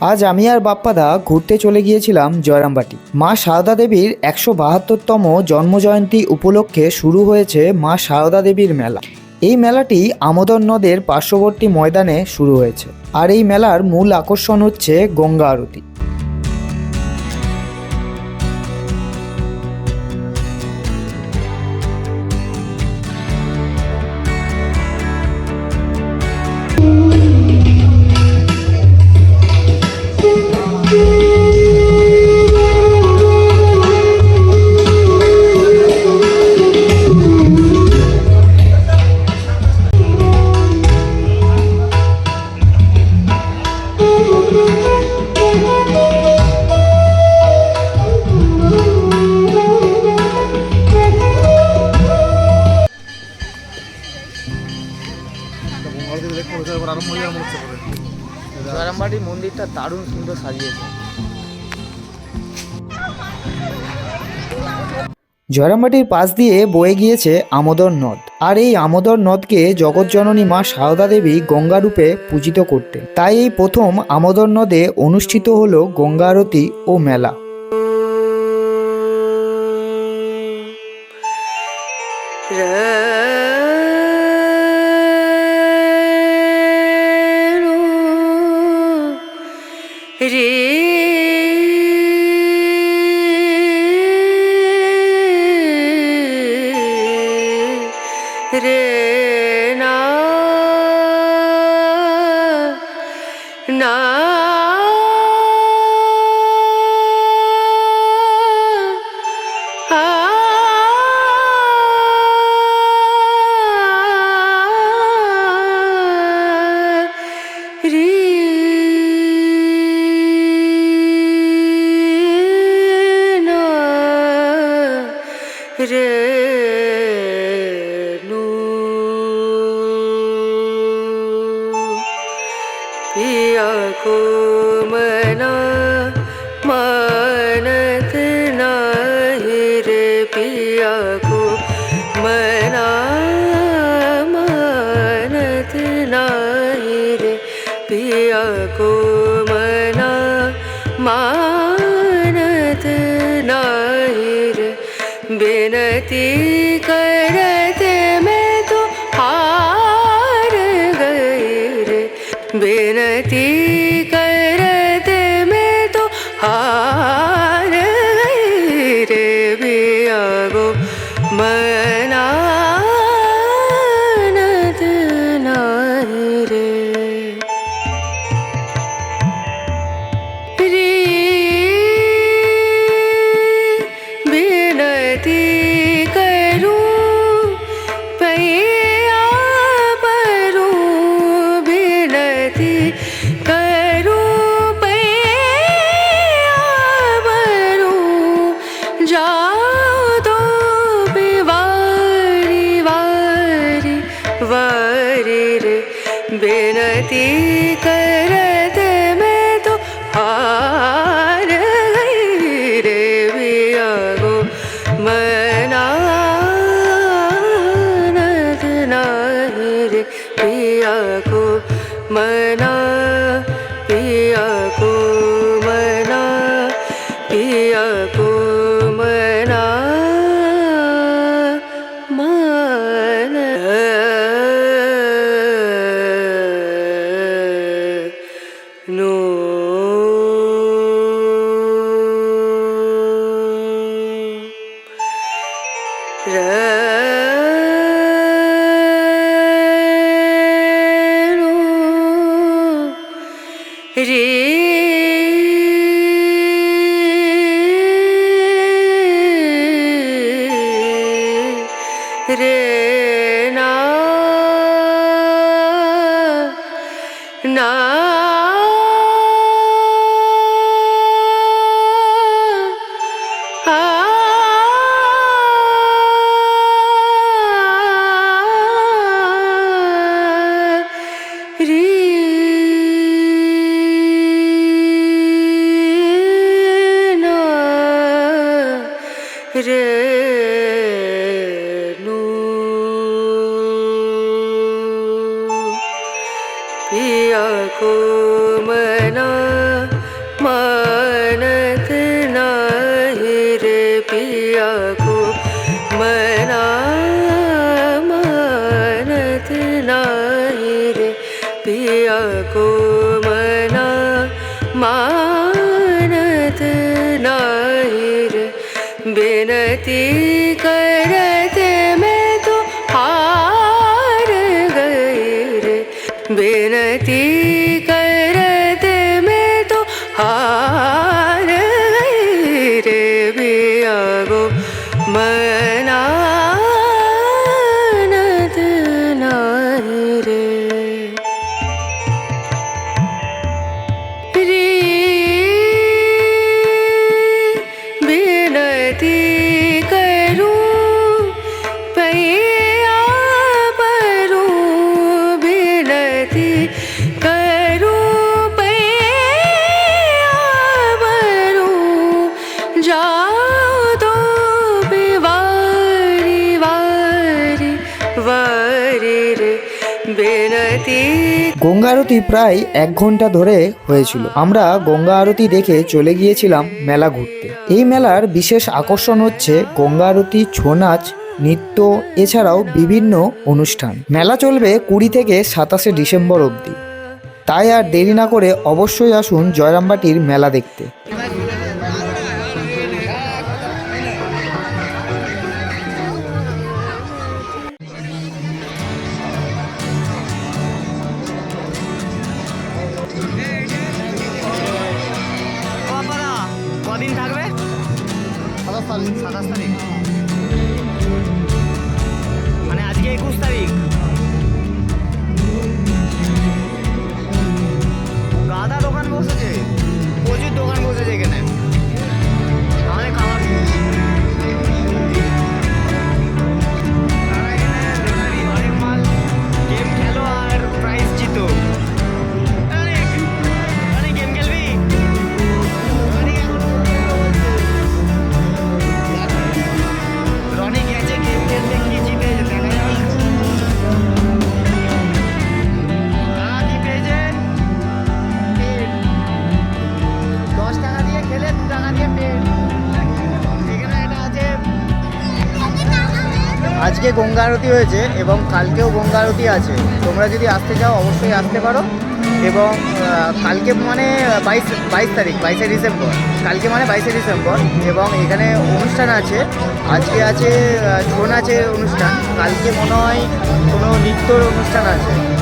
আজ আমি আর বাপ্পাদা ঘুরতে চলে গিয়েছিলাম জয়রামবাটি। মা সারদা দেবীর একশো বাহাত্তরতম জন্মজয়ন্তী উপলক্ষে শুরু হয়েছে মা সারদা দেবীর মেলা। এই মেলাটি আমোদন নদের পার্শ্ববর্তী ময়দানে শুরু হয়েছে। আর এই মেলার মূল আকর্ষণ হচ্ছে গঙ্গা আরতি। দারুণ সুন্দর সাজিয়েছে। জয়রামবাটির পাশ দিয়ে বয়ে গিয়েছে আমোদর নদ। আর এই আমোদর নদকে জগৎজননী মা সারদা দেবী গঙ্গারূপে পূজিত করতেন। তাই এই প্রথম আমোদর নদে অনুষ্ঠিত হল গঙ্গা আরতি ও মেলা। রে রে না না। রে। पिया को मना मानत नाही रे। पिया को मना मानत नाही रे। बिनती करते मैं तो हार गई रे। बिनती way. बिनती करते मैं तो हार गई रे बिया गो मनानत नाही रे पिया को मना রে को महि पिया को मना मनतनाहि पिया को मना महि बनती গঙ্গা আরতি প্রায় এক ঘণ্টা ধরে হয়েছিল। আমরা গঙ্গা আরতি দেখে চলে গিয়েছিলাম মেলা ঘুরতে। এই মেলার বিশেষ আকর্ষণ হচ্ছে গঙ্গা আরতি, ছৌ নাচ, নৃত্য, এছাড়াও বিভিন্ন অনুষ্ঠান। মেলা চলবে কুড়ি থেকে সাতাশে ডিসেম্বর অবধি। তাই আর দেরি না করে অবশ্যই আসুন জয়রামবাটির মেলা দেখতে। থাকবে সাতাশ তারিখ। সাতাশ তারিখ। মানে আজকে একুশ তারিখ। গাদা দোকান বসেছে। প্রচুর দোকান বসেছে এখানে। আজকে গঙ্গা আরতি হয়েছে এবং কালকেও গঙ্গা আরতি আছে। তোমরা যদি আসতে চাও, অবশ্যই আসতে পারো। এবং কালকে মানে বাইশ বাইশ তারিখ, বাইশে ডিসেম্বর। কালকে মানে বাইশে ডিসেম্বর। এবং এখানে অনুষ্ঠান আছে। আজকে আছে ছৌ নাচের অনুষ্ঠান। কালকে মনে হয় কোনো নৃত্যর অনুষ্ঠান আছে।